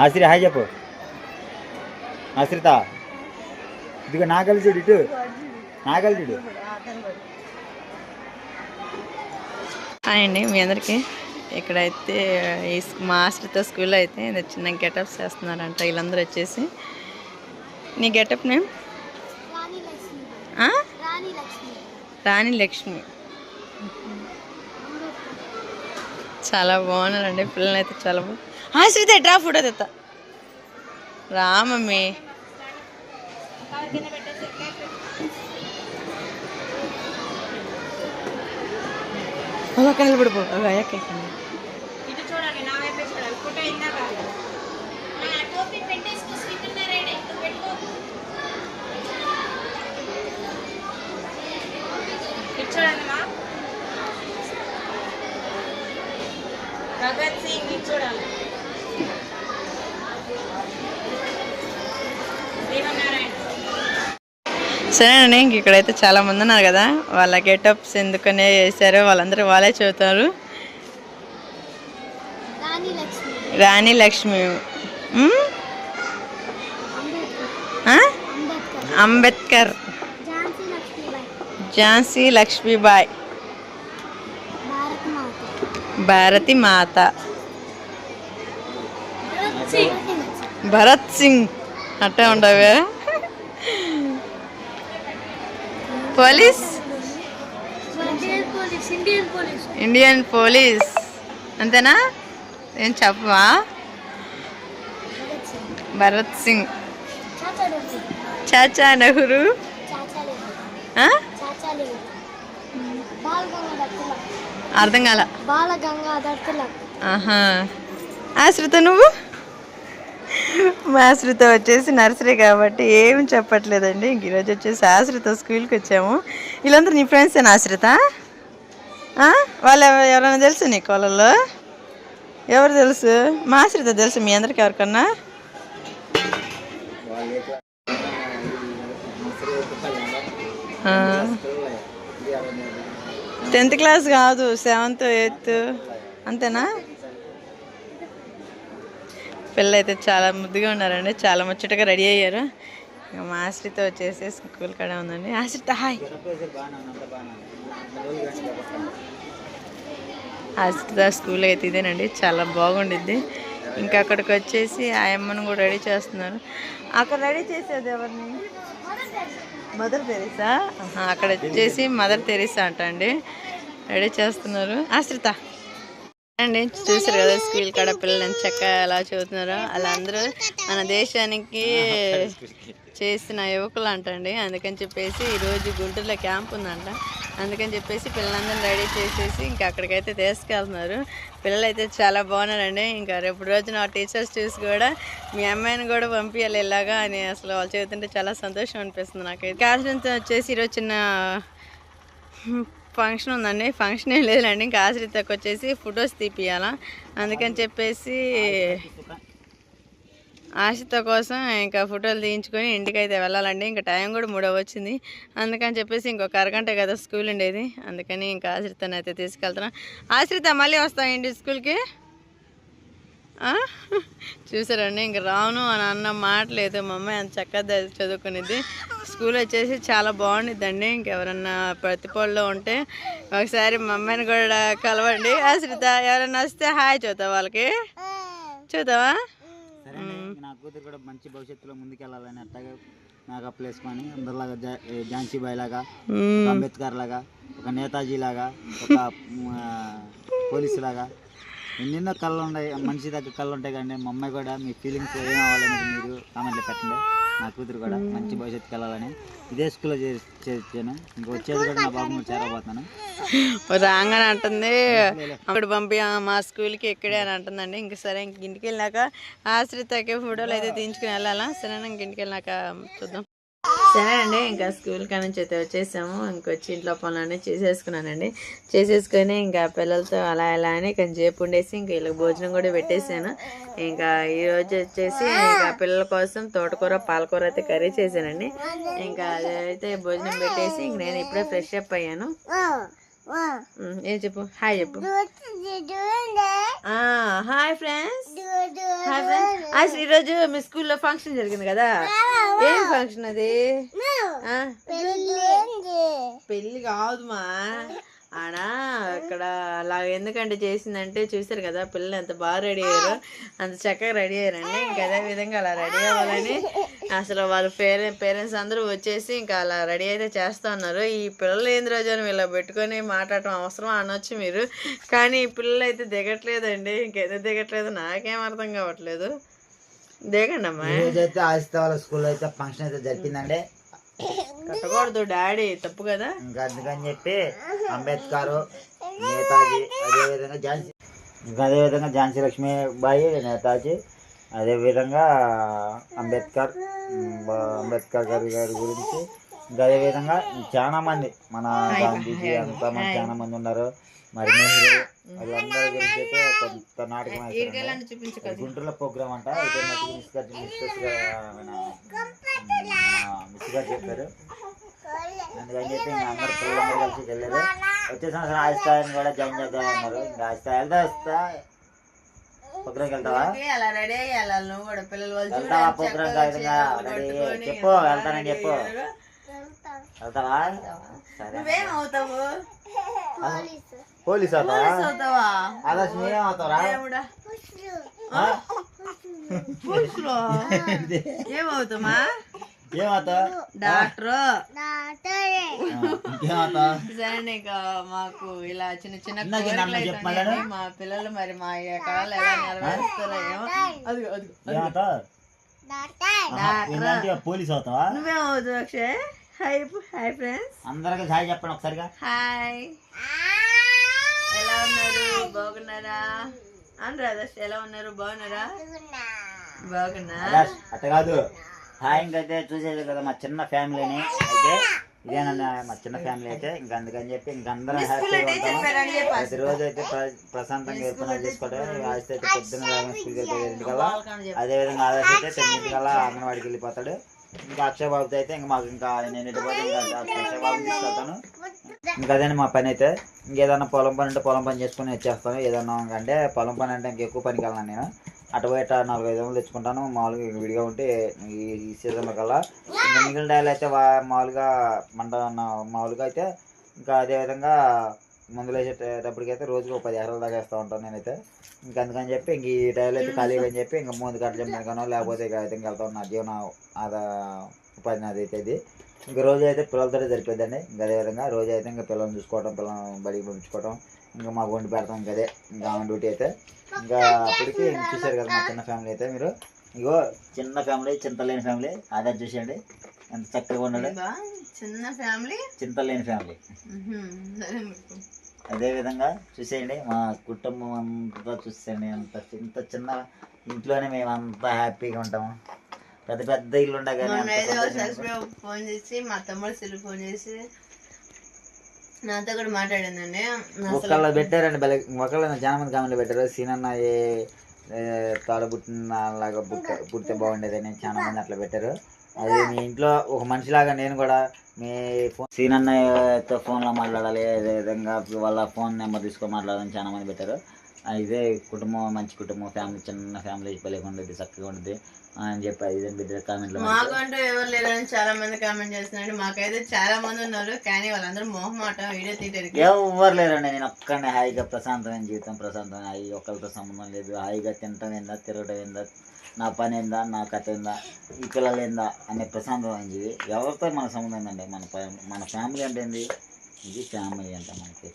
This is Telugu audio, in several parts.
ఆశ్రి హాయ్ చెప్పు. ఆశ్రిత ఇదిగో నాగలి చూడు ఇటు. నాగలి చూడు. హాయ్ అండి మీ అందరికీ. ఇక్కడైతే ఈ మా ఆశ్రిత స్కూల్లో అయితే ఇది చిన్న గెటప్స్ చేస్తున్నారంట వీళ్ళందరూ వచ్చేసి. నీ గెటప్ నేమ్? రాణి లక్ష్మి ఆ? రాణి లక్ష్మి రాణి లక్ష్మి చాలా బాగున్నారండి. పిల్లలు అయితే చాలా బాగుంది ఆశ్రిత ఎట్రా ఫోటో తెత్తా. రా మమ్మీ. అక్కడ నిలబడిపో అవి అయ్యాక సరేనండి ఇంక ఇక్కడైతే చాలా మంది ఉన్నారు కదా. వాళ్ళ గెటప్స్ ఎందుకనే వేసారో వాళ్ళందరూ వాళ్ళే చెబుతారు. రాణి లక్ష్మి? అంబేద్కర్. ఝాన్సీ లక్ష్మీబాయి భారత్ మాత. భారతి మాత సింగ్. భరత్ సింగ్. అట్టే ఉండవే పోలీస్? ఇండియన్ పోలీస్ అంతేనా? ఏం చెప్పవా? భరత్ సింగ్. చాచా నెహ్రూ. అర్థం కాల. బాల గంగాధర్ తిలక్. ఆహా. ఆశ్రిత నువ్వు? మా వచ్చేసి నర్సరీ కాబట్టి ఏం చెప్పట్లేదండి. ఇంక ఈరోజు వచ్చేసి ఆశ్రిత స్కూల్కి వచ్చాము. వీళ్ళందరూ నీ ఫ్రెండ్స్ ఏనా ఆశ్రిత? వాళ్ళు ఎవరైనా తెలుసు నీ వాళ్ళలో ఎవరు తెలుసు? మా ఆశ్రిత తెలుసు మీ అందరికి ఎవరికన్నా? టెన్త్ క్లాస్ కాదు సెవెంత్ ఎయిత్ అంతేనా? పిల్లలు అయితే చాలా ముద్దుగా ఉన్నారండి. చాలా ముచ్చటగా రెడీ అయ్యారు. ఇక మా ఆశ్రిత వచ్చేసి స్కూల్ కాడ ఉందండి. ఆశ్రిత హాయ్. ఆశ్రిత స్కూల్ అయితే ఇదేనండి. చాలా బాగుండిద్ది. ఇంకా అక్కడికి వచ్చేసి ఆ అమ్మను కూడా రెడీ చేస్తున్నారు. అక్కడ రెడీ చేసేది ఎవరిని? Mother Teresa? అక్కడ వచ్చేసి మదర్ తెరీసా అంట అండి. రెడీ చేస్తున్నారు. ఆశ్రిత. అండి చూసారు కదా స్కూల్ కాడ పిల్లలు చక్కగా ఎలా చదువుతున్నారో. అలా అందరూ మన దేశానికి చేసిన యువకులు అంటండి అందుకని చెప్పేసి ఈరోజు గుంటూరులో క్యాంప్ ఉందంట. అందుకని చెప్పేసి పిల్లలందరినీ రెడీ చేసేసి ఇంకా అక్కడికైతే తీసుకెళ్తున్నారు. పిల్లలు అయితే చాలా బాగున్నారండి. ఇంకా రేపు రోజున ఆ టీచర్స్ చూసి కూడా మీ అమ్మాయిని కూడా పంపించాలి ఇలాగా అని అసలు వాళ్ళు చెబుతుంటే చాలా సంతోషం అనిపిస్తుంది నాకు కాన్ఫిడెన్స్ వచ్చేసి ఈరోజు చిన్న ఫంక్షన్ ఉందండి. ఫంక్షన్ ఏం లేదులేండి. ఇంకా ఆశ్రితకు వచ్చేసి ఫొటోస్ తీపియాలా అందుకని చెప్పేసి ఆశిత కోసం ఇంకా ఫోటోలు తీయించుకొని ఇంటికి అయితే వెళ్ళాలండి. ఇంకా టైం కూడా మూడవ వచ్చింది అందుకని చెప్పేసి ఇంకొక అరగంట కదా స్కూల్ ఉండేది. అందుకని ఇంకా ఆశ్రితను అయితే తీసుకెళ్తున్నా. ఆశ్రిత మళ్ళీ వస్తాం స్కూల్కి? చూసారండి ఇంక రాను అని అన్న మాట లేదు మా అమ్మాయి అంత చక్కగా చదువుకునేది స్కూల్ వచ్చేసి చాలా బాగుండిద్దండి ఇంకెవరన్నా ప్రతిపోల్లో ఉంటే. ఒకసారి మా అమ్మాయిని కూడా కలవండి. ఆశ్రిత ఎవరన్నా వస్తే హాయ్ చూద్దాం వాళ్ళకి. చూద్దావా సరే నా కూతురు కూడా మంచి భవిష్యత్తులో ముందుకెళ్ళాలని అట్టగా మేకప్ వేసుకొని అందరిలాగా ఝాన్సీ బాయ్ లాగా అంబేద్కర్ లాగా ఒక నేతాజీ లాగా ఒక పోలీసు లాగా. ఎన్నెన్నో కళ్ళు ఉన్నాయి మనిషి దగ్గర కళ్ళు ఉంటాయి కానీ మా అమ్మాయి కూడా మీ ఫీలింగ్స్ ఏం అవ్వాలనేది మీరు కామెంట్లో పెట్టండి. నా కూతురు కూడా మంచి భవిష్యత్తు వెళ్ళాలని ఇదే స్కూల్లో చేర్చాను. ఇంకా వచ్చేది కూడా నా బాబు కూడా చేరబోతున్నాను. రాగానే అంటుంది. అప్పుడు పంపి మా స్కూల్కి ఎక్కడే అని అంటుందండి. ఇంక సరే ఇంక ఇంటికి వెళ్ళాక ఆశ్రితకి ఫోటోలు అయితే తీయించుకుని వెళ్ళాలా? సరేనా ఇంక ఇంటికి వెళ్ళాక చూద్దాం. సరే అండి ఇంకా స్కూల్ కాడ నుంచి అయితే వచ్చేసాము. ఇంకొచ్చి ఇంట్లో పనులన్నీ చేసేసుకున్నానండి. చేసేసుకొని ఇంకా పిల్లలతో అలా ఎలా అని కొంచెంసేపు ఉండేసి ఇంకా వీళ్ళకి భోజనం కూడా పెట్టేశాను. ఇంకా ఈరోజు వచ్చేసి ఇంకా పిల్లల కోసం తోటకూర పాలకూర అయితే కర్రీ చేశానండి. ఇంకా అయితే భోజనం పెట్టేసి ఇంక నేను ఇప్పుడే ఫ్రెష్ అప్ అయ్యాను. ఏ చెప్పు? హాయ్ చెప్పు. Hi friends. Hi friends. అసలు ఈరోజు మీ స్కూల్లో ఫంక్షన్ జరిగింది కదా? ఏం ఫంక్షన్ అది? పెళ్ళి పెళ్ళి కాదుమా ఆడ ఇక్కడ అలా ఎందుకంటే చేసిందంటే చూసారు కదా పిల్లలు ఎంత బాగా రెడీ అయ్యారు. అంత చక్కగా రెడీ అయ్యారండి. ఇంకా అదే విధంగా అలా రెడీ అవ్వాలని అసలు వాళ్ళ పేరె పేరెంట్స్ అందరూ వచ్చేసి ఇంకా అలా రెడీ అయితే చేస్తూ ఉన్నారు. ఈ పిల్లలు ఏంది రోజు అని వీళ్ళ పెట్టుకొని మాట్లాడటం అవసరం అనొచ్చు మీరు. కానీ ఈ పిల్లలు అయితే దిగట్లేదండి. ఇంకెందుకు దిగట్లేదు. నాకేం అర్థం కావట్లేదు. దిగండి అమ్మా. ఆస్తి వాళ్ళ స్కూల్లో అయితే ఫంక్షన్ అయితే జరిపిందండి. కట్టకూడదు డాడీ. తప్పు కదా. ఇంకా అందుకని చెప్పి అంబేద్కర్ నేతాజీ అదేవిధంగా ఝాన్సీ ఇంకా అదేవిధంగా ఝాన్సీ లక్ష్మీబాయి నేతాజీ అదేవిధంగా అంబేద్కర్ అంబేద్కర్ గారి గారి గురించి ఇంకా అదేవిధంగా చాలా మంది మన గాంధీజీ అంతా మన చాలా మంది ఉన్నారు. మరి నెహ్రూ వాళ్ళందరి గురించి అయితే కొంత నాటకం గుంటూరులో ప్రోగ్రామ్ అంట. అయితే నాకు మిస్ గారు మిస్సెస్ మిస్ గారు చెప్పారు. అందుకని చెప్పి ఇంకా అందరు పిల్లలందరూ కలిసి వెళ్ళారు. వచ్చే సంవత్సరం ఆస్థాయిని కూడా జాయిన్ చేద్దాం అన్నారు ఇంకా ఆస్థాయి వెళ్తా వస్తా. ప్రోగ్రామ్కి వెళ్తావా అలా రెడీ అయ్యాలి నువ్వు కూడా పిల్లలు వెళ్తావా విధంగా చెప్పు వెళ్తానని చెప్పు. వెళ్తావా? సరే నువ్వేం అవుతావు? పోలీస్ అవుతావా? పోలీస్ అవుతావా? ఆదర్శ్ నువ్వేం అవుతావరా? ఏమవుతామా ఏమవుతావు డాక్టర్. ఇంకేమవుతావు సరే ఇంకా మాకు ఇలా చిన్న చిన్న కోరికలు. మా పిల్లలు మరి మా కళలు ఎలా నెరవేరుస్తారో ఏమో. డాక్టర్. పోలీస్ అవుతావా? అక్షయ్. Hi hi friends. అందరికి హాయ్ చెప్పండి ఒకసారిగా. హాయ్. ఎలా ఉన్నారు? బాగున్నారా? అనురాధ ఎలా ఉన్నారు? బాగున్నారా? బాగున్నా. అట్ట కాదు. హాయ్ ఇంకైతే చూసేది కదా మా చిన్న ఫ్యామిలీని. అయితే ఇదేనన్నా మా చిన్న ఫ్యామిలీ అయితే ఇంకా అందుకని చెప్పి ఇంక అందరం హ్యాపీగా ఉంటాము. చెప్పారని చెప్పి ప్రతి రోజు అయితే ప్ర- ప్రశాంతంగా ఎప్పుడు చేసుకోవటం ఆస్తి అయితే పొద్దున్న స్కూల్కి వెళ్ళిపోయి ఇంటికల్లా అదేవిధంగా ఆదర్శ్ అయితే తొమ్మిదింటికల్లా అంగన్వాడికి వెళ్ళిపోతాడు. ఇంకా అక్షయ్ బాబుతో అయితే ఇంకా మాకు ఇంకా నేను ఇటు పోతే ఇంకా అక్షయ్ బాబుని తీసుకెళ్తాను. ఇంకా అదే మా పని అయితే. ఇంకేదన్నా పొలం పని అంటే పొలం పని చేసుకుని వచ్చేస్తాను. ఏదన్నా అంటే పొలం పని అంటే ఇంకెక్కువ పనికి వెళ్ళను నేను. అటు బయట నాలుగు ఐదు వందలు తెచ్చుకుంటాను. మామూలుగా విడిగా ఉంటే ఈ సీజన్లో కల్లా. ఇంకా మిగిలిన డాయలు అయితే మామూలుగా మంట మామూలుగా అయితే ఇంకా అదేవిధంగా మందులు వేసేటప్పటికైతే రోజుకు పది ఎకరాల దాకా వేస్తూ ఉంటాను నేనైతే. ఇంకా అందుకని చెప్పి ఇంక ఈ టైర్లు అయితే ఖాళీగా అని చెప్పి ఇంకా ముందు కట్టడం మెనకనో లేకపోతే ఇక అయితే ఇంకా వెళ్తా జీవన ఆదా ఉపాధి నాది అయితే ఇది. ఇంకా రోజు అయితే పిల్లలతోనే సరిపోద్దండి ఇంకా అదేవిధంగా రోజు అయితే ఇంకా పిల్లల్ని చూసుకోవడం పిల్లల్ని బడికి పంపించుకోవడం ఇంకా మాకు వండి పెడతాం ఇంకా అదే. ఇంకా డ్యూటీ అయితే. ఇంకా అప్పటికి చూశారు కదా మా చిన్న ఫ్యామిలీ అయితే మీరు. ఇగో చిన్న ఫ్యామిలీ చింతలేని ఫ్యామిలీ. అదే చూసేయండి. ఎంత చక్కగా ఉన్నాడు. చిన్న ఫ్యామిలీ. చింతలేని ఫ్యామిలీ. అదే విధంగా చూసేయండి. మా కుటుంబం అంతా చూసేయండి. అంత ఇంత చిన్న ఇంట్లోనే మేము అంతా హ్యాపీగా ఉంటాము. పెద్ద పెద్ద ఇల్లు ఫోన్ చేసి మా తమ్ముడు సెల్ ఫోన్ చేసి నాతో కూడా మాట్లాడిందండి. ఒకళ్ళు పెట్టారండి బలే ఒకళ్ళు చాలా మంది కామెంట్లు పెట్టారు. సీనన్న ఏ ఏ తాడబుట్టిన లాగా పుట్ట పుడితే బాగుండేదని చాలా మంది అట్లా పెట్టారు. అది మీ ఇంట్లో ఒక మనిషిలాగా నేను కూడా మీ ఫోన్ సీనన్నతో ఫోన్లో మాట్లాడాలి అదే విధంగా వాళ్ళ ఫోన్ నెంబర్ తీసుకొని మాట్లాడాలని చాలా మంది పెట్టారు. ఇదే కుటుంబం మంచి కుటుంబం ఫ్యామిలీ చిన్న ఫ్యామిలీ ఉండేది చక్కగా ఉండేది అని చెప్పి ఇదే బిడ్డ కామెంట్లో మాకంటూ ఎవరు లేరని చాలా మంది కామెంట్ చేస్తున్నారు. మాకైతే చాలా మంది ఉన్నారు కానీ వాళ్ళందరూ మొహమాటం వీడియో తీయడానికి ఎవరు లేరండి? నేను ఒక్కనే హాయిగా ప్రశాంతమైన జీవితం ప్రశాంతమైన హాయి ఒకరితో సంబంధం లేదు. హాయిగా తినటం ఏందా తిరగటం ఏందా నా పని ఏందా నా కథ ఏందా ఈ పిల్లలు ఏందా అనే ప్రశాంతమైన జీవి. ఎవరితో మన సంబంధం ఏందండి మన మన ఫ్యామిలీ అంటే ఏంది? ఇది ఫ్యామిలీ అంట మనకి.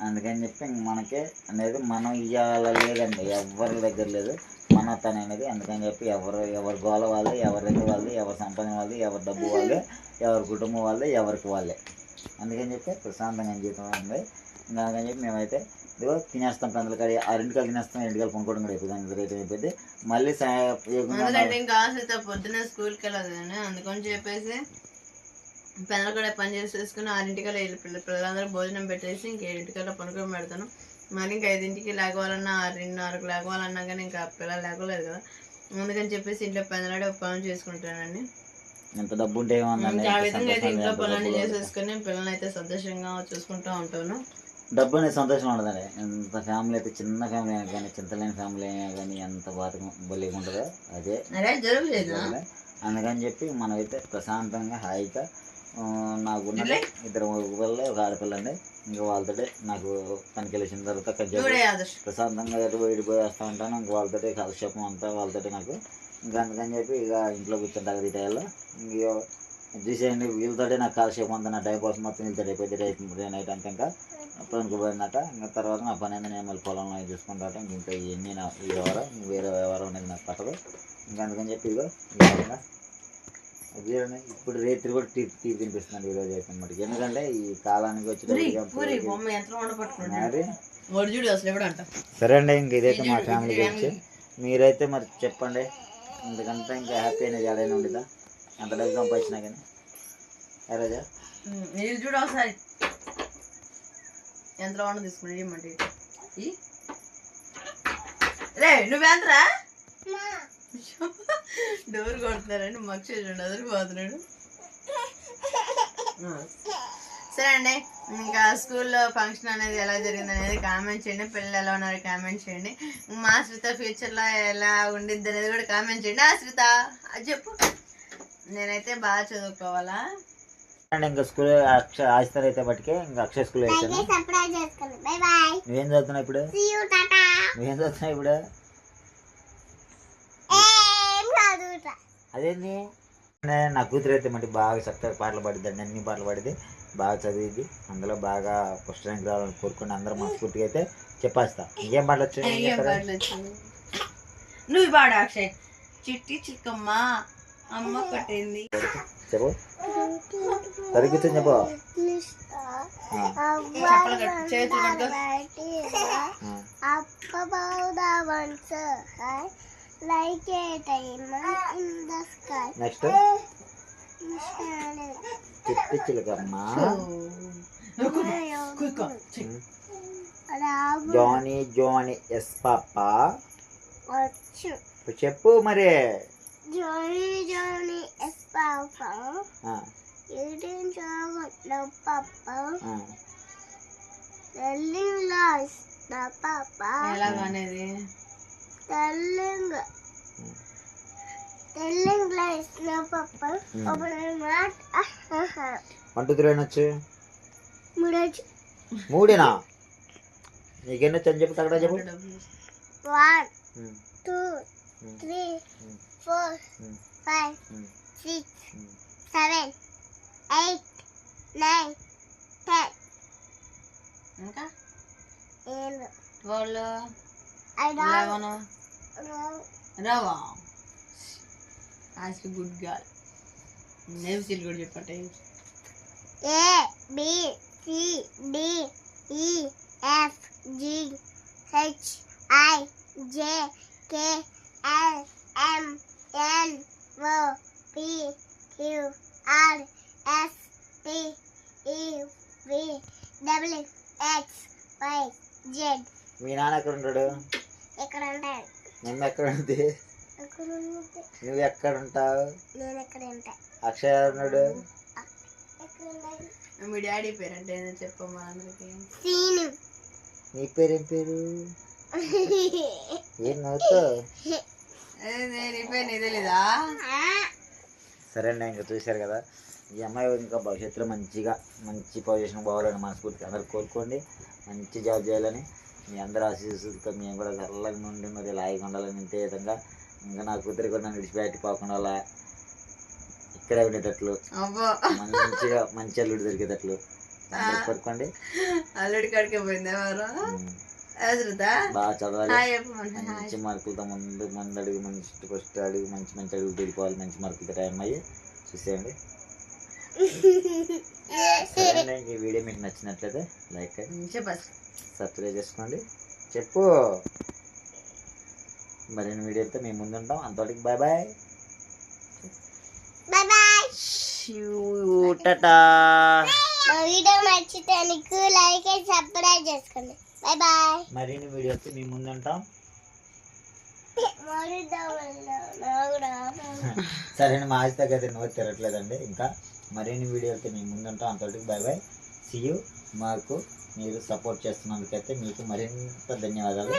అందుకని చెప్పి మనకి అనేది మనం ఇవాళ లేదండి ఎవరి దగ్గర లేదు. మన తన అనేది అందుకని చెప్పి ఎవరు ఎవరి గోల వాళ్ళే ఎవరి రెండు వాళ్ళే ఎవరి సంపాదన వాళ్ళే ఎవరి డబ్బు వాళ్ళే ఎవరి కుటుంబం వాళ్ళే ఎవరికి వాళ్ళే. అందుకని చెప్పి ప్రశాంతంగా జీవితం ఉంది ఇంకా అందుకని చెప్పి మేమైతే ఇదిగో తినేస్తాం పెందల కడి ఆరింటికల్ తినేస్తాం ఇంటికల్ కొనుక్కోవడం కూడా అయిపోతుంది అంత రేట్ అయిపోయింది మళ్ళీ సాయ- ఇంకా ఆశతో పొద్దున్న స్కూల్కి వెళ్ళదు కానీ అందుకని చెప్పేసి పిల్లలు కూడా పని చేసేసుకుని ఆరింటికల్లా వెళ్ళి పిల్ల పిల్లలందరూ భోజనం పెట్టేసి ఇంక ఏడింటికల్లా పనుకొని పెడతాను. మరి ఇంకా ఐదింటికి లేకపోవాలన్నా ఆరున్నరకు లేకపోవాలన్నా కానీ ఇంకా పిల్లలు లేకలేదు కదా. అందుకని చెప్పేసి ఇంట్లో పెందలాడే పనులు చేసుకుంటానండి. ఎంత డబ్బు ఉంటే ఆ విధంగా అయితే ఇంట్లో పనులన్నీ చేసేసుకుని పిల్లల్ని అయితే సంతోషంగా చూసుకుంటూ ఉంటాను. డబ్బు అనేది సంతోషం ఉండదండి ఎంత ఫ్యామిలీ అయితే చిన్న ఫ్యామిలీ అయినా కానీ చింతలేని ఫ్యామిలీ అయినా కానీ ఎంత బాధ బలిగా ఉంటుందో అదే అరే జరుగులేదు? అందుకని చెప్పి మనమైతే ప్రశాంతంగా హాయిగా నాకు ఉన్నది ఇద్దరు పిల్లలు ఒక ఆడపిల్ల అండి ఇంకా వాళ్ళతో నాకు పనికి వెళ్ళిన తర్వాత కొంచెం ప్రశాంతంగా ఎటు పోయి ఇటు పోయి వస్తూ ఉంటాను ఇంకా వాళ్ళతో కాలక్షేపం అంతా వాళ్ళతో నాకు. ఇంకా అందుకని చెప్పి ఇక ఇంట్లో కూర్చుంటాను ఈ టైంలో ఇంక చూసేయండి వీళ్ళతోటే నాకు కాలక్షేపం అంతా నా టైం కోసం మొత్తం వీళ్ళతో అయిపోతే రేపు నైట్ అంతా ఇంకా పనికి ఇంకా తర్వాత నా పని నేను మళ్ళీ పొలంలో చూసుకుంటాట ఇంక ఇవన్నీ నా ఈ వ్యవహారం వేరే వ్యవహారం అనేది నాకు పట్టదు. ఇంకా అందుకని చెప్పి ఇదిగో ఇప్పుడు రేత్రి కూడా టీ టీ తినిపిస్తున్నాను ఈరోజు అయితే మరి ఎందుకంటే ఈ కాలానికి పూరి వచ్చి బొమ్మ ఎంత వండ పట్టుకుంటాడు మరి? వాడు చూడు అసలు ఎప్పుడు అంట సరే అండి ఇంక ఇదైతే మా ఫ్యామిలీ గురించి. మీరైతే మరి చెప్పండి. ఎందుకంటే ఇంకా హ్యాపీ అనేది ఏదైనా ఉండిద్దా? ఎంత డబ్బు సంపాదించినా కానీ. రోజా? చూడు ఒకసారి. ఎంత వండ తీసుకుని ఇవ్వమంటే ఈ? రే నువ్వెంతరా? డోర్ కొడుతున్నారండి మక్ష చూడండి అదిరిపోతున్నాడు. సరే అండి ఇంకా స్కూల్లో ఫంక్షన్ అనేది ఎలా జరిగింది అనేది కామెంట్ చేయండి పిల్లలు ఎలా ఉన్నారు కామెంట్ చేయండి. మా శ్రీత ఫ్యూచర్లో ఎలా ఉండిద్ది అనేది కూడా కామెంట్ చేయండి. ఆ శ్రీత అది చెప్పు. నేనైతే బాగా చదువుకోవాలా? అండి ఇంకా స్కూల్ అక్ష ఆస్తారు అయితే బట్టికే ఇంకా అక్షయ స్కూల్ నువ్వేం చదువుతున్నావు ఇప్పుడు? See you tata. నువ్వేం చదువుతున్నావు ఇప్పుడు ఏం చదువుతా అదేంది? నే- నా కూతురు అయితే మట్టి బాగా చక్కగా పాటలు పాడిద్దండి అన్ని పాటలు పాడిద్ది బాగా చదివిద్ది. అందులో బాగా ఫస్ట్ ర్యాంక్ రావాలని కోరుకుని అందరూ మనస్ఫూర్తిగా అయితే చెప్పేస్తా. ఇంకేం పాటలు వచ్చాయి? ఏం ఏం చేస్తారు? పాటలు వచ్చాయి? నువ్వు పాడు అక్షయ్. చిట్టి చిక్కమ్మ అమ్మ పట్టింది చెప్పు. సరిగ్గా చెప్పు. చేతులు Like a diamond in the sky. Next చిట్టి చిలకమ్మ జానీ జానీ ఎస్ పాప చెప్పు మరి chocolate the Papa. ఆ. Telling lies the Papa. ఎలాగనేది Hmm. Mouth. One two three అనొచ్చు. మూడేనా నీకెన్ని వచ్చి అని చెప్పు తగ్గడా చెప్పు four, um, five, um, six, um. seven, eight, nine, ten. ఇంకా And వాళ్ళు Know. రవా యాజ్ గుడ్ గాల్ నేమ్స్ కూడా చెప్పండి B C D E F G H I J K L M N O P Q R S T E V W X Y Z మీ నాన్న ఎక్కడ ఉంటాడు ఎక్కడ ఉంటాయి నిన్న ఎక్కడ ఉంది ఎక్కడ ఉంది నువ్వు ఎక్కడ ఉంటావు నేను ఎక్కడ అక్షయ్ ఎక్కడ ఉన్నాడు మీ డాడీ పేరు అంటే ఏదో చెప్పమ్మా అందరికి. సీను. నీ పేరేం పేరు? ఏం నవ్వుతావు? నీ పేరు నీ తెలీదా? సరే అండి ఇంకా చూశారు కదా. ఈ అమ్మాయి ఇంకా భవిష్యత్తులో మంచిగా మంచి పొజిషన్ పోవాలని మనస్ఫూర్తిగా అందరూ కోరుకోండి. మంచి జాబ్ చేయాలని మీ అందరూ ఆశీస్సులతో మేము కూడా చల్లగా నుండి మరి లాయిగా ఉండాలని ఇంతే విధంగా ఇంకా నా కూతురు కూడా నన్ను విడిచిపెట్టి పోకుండా అలా ఇక్కడే ఉండేటట్లు. మంచిగా మంచి అల్లుడు దొరికేటట్లు. కోరుకోండి అల్లుడి కాడికే పోయింది ఎవరు? ఉమ్, ఎదురుదా బాగా చదవాలి. హాయ్ చెప్పమంటే హాయ్ మంచి మార్కులతో ముందు ముందు అడుగు మంచి ఫస్ట్ అడుగు మంచి మంచి అడుగు దిగిపోవాలి మంచి మార్కులతో టైం అయ్యి చూసేయండి. సరే అండి ఈ వీడియో మీకు నచ్చినట్లయితే లైక్ సబ్స్క్రైబ్ చేసుకోండి. చెప్పు. మరిన్ని వీడియోతో మేము ముందు ఉంటాం అంతవరకు bye bye bye bye tata మా వీడియో నచ్చితే నీకు లైక్ అండ్ సబ్స్క్రైబ్ చేసుకోండి. బాయ్ బాయ్ మరిన్ని వీడియోతో మేము ముందు ఉంటాం సరే అండి మా ఆశ అయితే నోరు తిరగట్లేదండి ఇంకా మరిన్ని వీడియోలతో మేము ముందుంటాం. అంతటికి బై బై సియు మాకు మీరు సపోర్ట్ చేస్తున్నందుకైతే మీకు మరింత ధన్యవాదాలు.